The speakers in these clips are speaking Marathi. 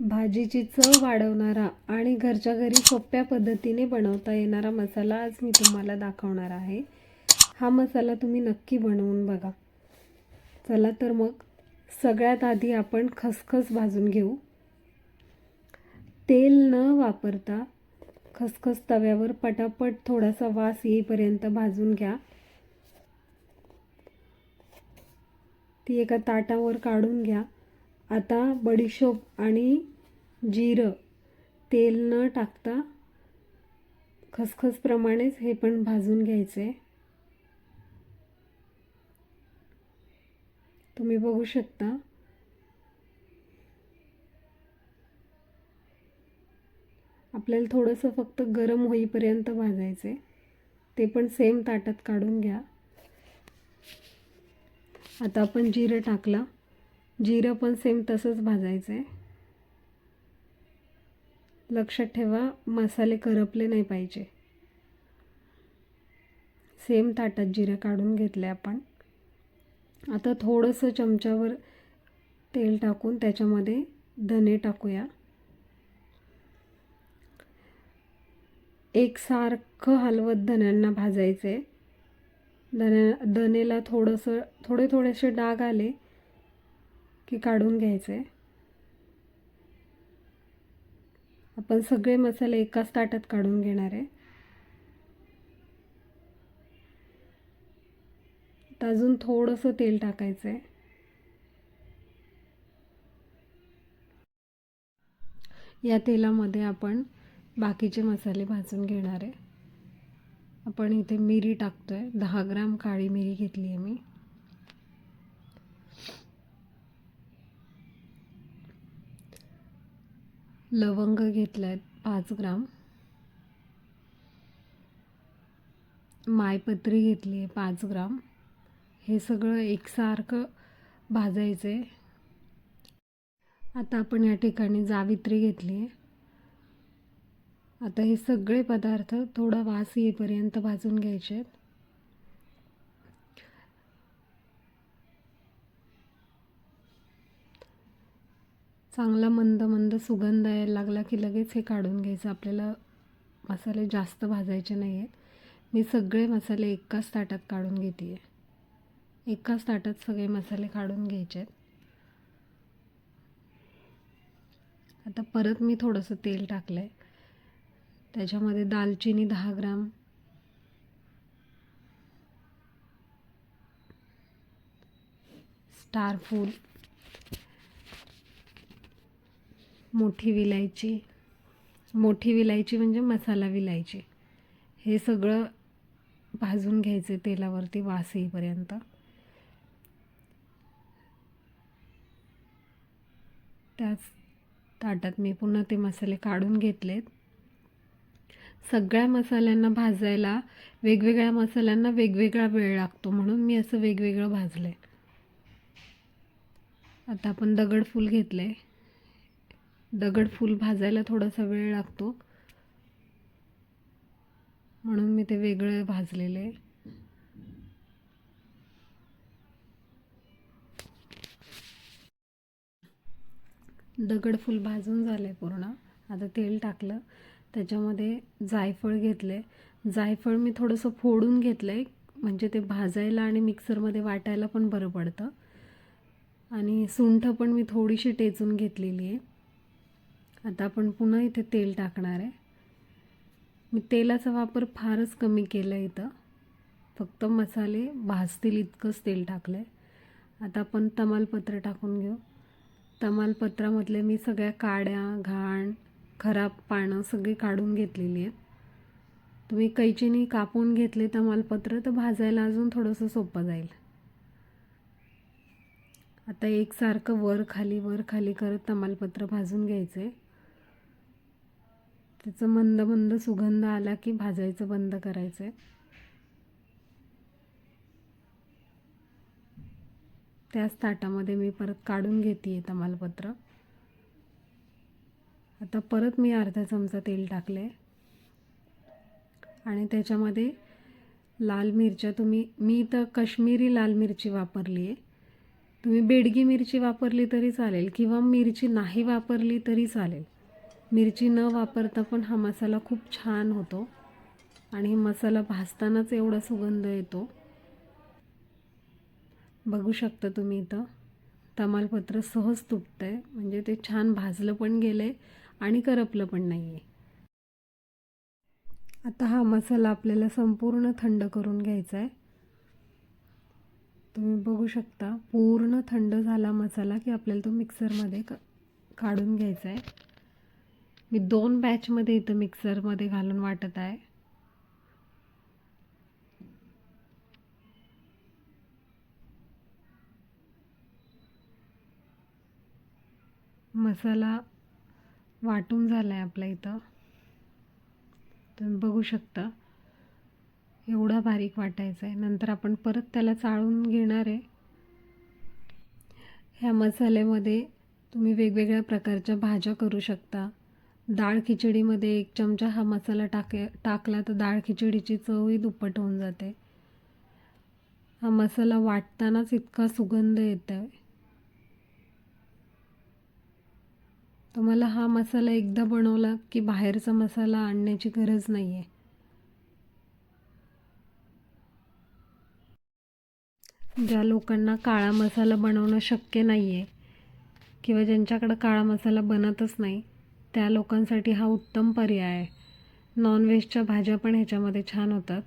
भाजीची चव वाढवणारा आणि घरच्या घरी सोप्या पद्धतीने बनवता येणारा मसाला आज मी तुम्हाला दाखवणार आहे. हा मसाला तुम्ही नक्की बनवून बघा. चला तर मग सगळ्यात आधी आपण खसखस भाजून घेऊ. तेल न वापरता खसखस तव्यावर पटापट थोडासा वास येईपर्यंत भाजून घ्या. ती एका ताटावर काढून घ्या. आता बडीशोप आणि जिरं तेल न टाकता खसखसप्रमाणेच हे पण भाजून घ्यायचे. तुम्ही बघू शकता. आपल्याला थोडंसं फक्त गरम होईपर्यंत भाजायचे. ते पण सेम ताटात काढून घ्या. आता आपण जिरं टाकला. जिरं पण सेम तसंच भाजायचं आहे लक्षात ठेवा मसाले करपले नाही पाहिजे. सेम ताटात जिरं काढून घेतले आपण. आता थोडंसं चमच्यावर तेल टाकून त्याच्यामध्ये धने टाकूया. एकसारखं हलवत धन्यांना आहे धन्या धनेला थोडंसं थोडे थोडेसे डाग आले की काढून घ्यायचे आपण सगळे मसाले एकाच ताटात काढून घेणार आहे. तर अजून थोडंसं तेल टाकायचं आहे या तेलामध्ये आपण बाकीचे मसाले भाजून घेणार आहे. आपण इथे मिरी टाकतोय. दहा ग्राम काळी मिरी घेतली आहे मी. लवंग घेतल्या आहेत पाच ग्राम. मायपत्री घेतली आहे पाच ग्राम. हे सगळं एकसारखं भाजायचं आहे आता आपण या ठिकाणी जावित्री घेतली आहे आता हे सगळे पदार्थ थोडा वास येईपर्यंत भाजून घ्यायचे आहेत चांगला मंद मंद सुगंध यायला लागला की लगेच हे काढून घ्यायचं. आपल्याला मसाले जास्त भाजायचे नाही आहेत मी सगळे मसाले एकाच ताटात काढून घेते आहे एकाच ताटात सगळे मसाले काढून घ्यायचे आहेत. आता परत मी थोडंसं तेल टाकलं आहे त्याच्यामध्ये दालचिनी दहा ग्राम. स्टारफूल फूल मोठी विलायची. मोठी विलायची म्हणजे मसाला विलायची. हे सगळं भाजून घ्यायचे तेलावरती वास येईपर्यंत. त्याच ताटात मी पुन्हा ते मसाले काढून घेतलेत. सगळ्या मसाल्यांना भाजायला वेगवेगळ्या मसाल्यांना वेगवेगळा वेळ लागतो म्हणून मी असं वेगवेगळं भाजलं आहे आता आपण दगडफूल घेतलं आहे दगड फूल भाजायला थोडासा वेळ लागतो. म्हणून मी ते वेगळं भाजलेलं. आहे दगडफूल भाजून झालं आहे पूर्ण. आता तेल टाकलं. त्याच्यामध्ये जायफळ घेतले. जायफळ मी थोडंसं फोडून घेतलं आहे म्हणजे ते भाजायला आणि मिक्सरमध्ये वाटायला पण बरं पडतं. आणि सुंठ पण मी थोडीशी टेचून घेतलेली आहे. आता आपण पुन्हा इथे तेल टाकणार आहे. मी तेलाचा वापर फारच कमी केला आहे इथं. फक्त मसाले भाजतील इतकंच तेल टाकलं आहे आता आपण तमालपत्र टाकून घेऊ. तमालपत्रामधले मी सगळ्या काड्या घाण खराब पानं सगळी काढून घेतलेली आहेत. तुम्ही कैचीने कापून घेतले तमालपत्र तर भाजायला अजून थोडंसं सोपं जाईल. आता एकसारखं वर खाली वर खाली करत तमालपत्र भाजून घ्यायचं आहे त्याचं मंद मंद सुगंध आला की भाजायचं बंद करायचं आहे त्याच ताटामध्ये मी परत काढून घेते आहे तमालपत्र. आता परत मी अर्धा चमचा तेल टाकले आणि त्याच्यामध्ये लाल मिरच्या तुम्ही मी तर कश्मीरी लाल मिरची वापरली आहे तुम्ही बेडगी मिरची वापरली तरी चालेल किंवा मिरची नाही वापरली तरी चालेल. मिरची न वापरता पण हा मसाला खूप छान होतो. आणि मसाला भाजतानाच एवढा सुगंध येतो. बघू शकता तुम्ही इथं. तमालपत्र सहज तुटतं आहे म्हणजे ते छान भाजलं पण गेलं आहे आणि करपलं पण नाही आहे आता हा मसाला आपल्याला संपूर्ण थंड करून घ्यायचा आहे तुम्ही बघू शकता पूर्ण थंड झाला मसाला की आपल्याला तो मिक्सरमध्ये क काढून घ्यायचा आहे मी दोन बॅचमध्ये इथं मिक्सरमध्ये घालून वाटत आहे. मसाला वाटून झाला आहे आपल्या इथं. तुम्ही बघू शकता. एवढा बारीक वाटायचा आहे नंतर आपण परत त्याला चाळून घेणार आहे. ह्या मसाल्यामध्ये तुम्ही वेगवेगळ्या प्रकारच्या भाज्या करू शकता. डाळ खिचडीमध्ये एक चमचा हा मसाला टाके टाकला तर डाळ खिचडीची चवही दुप्पट होऊन जाते. हा मसाला वाटतानाच इतका सुगंध येत आहे तुम्हाला हा मसाला एकदा बनवला की बाहेरचा मसाला आणण्याची गरज नाही आहे ज्या लोकांना काळा मसाला बनवणं शक्य नाही आहे किंवा ज्यांच्याकडं काळा मसाला बनतच नाही त्या लोकांसाठी हा उत्तम पर्याय. आहे नॉनव्हेजच्या भाज्या पण ह्याच्यामध्ये छान होतात.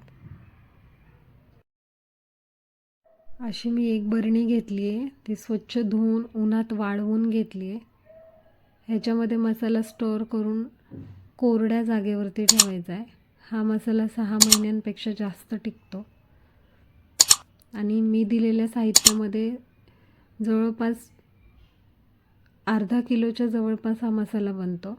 अशी मी एक बरणी घेतली आहे ती स्वच्छ धुवून उन्हात वाळवून घेतली आहे ह्याच्यामध्ये मसाला स्टोअर करून कोरड्या जागेवरती ठेवायचा आहे हा मसाला सहा महिन्यांपेक्षा जास्त टिकतो. आणि मी दिलेल्या साहित्यामध्ये जवळपास अर्धा किलोच्या जवळपास हा मसाला बनतो.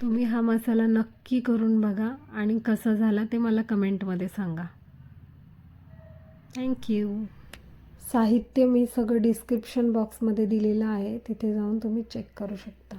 तुम्ही हा मसाला नक्की करून बघा आणि कसा झाला ते मला कमेंटमध्ये सांगा. थँक्यू साहित्य मी सगळं डिस्क्रिप्शन बॉक्समध्ये दिलेलं आहे. तिथे जाऊन तुम्ही चेक करू शकता.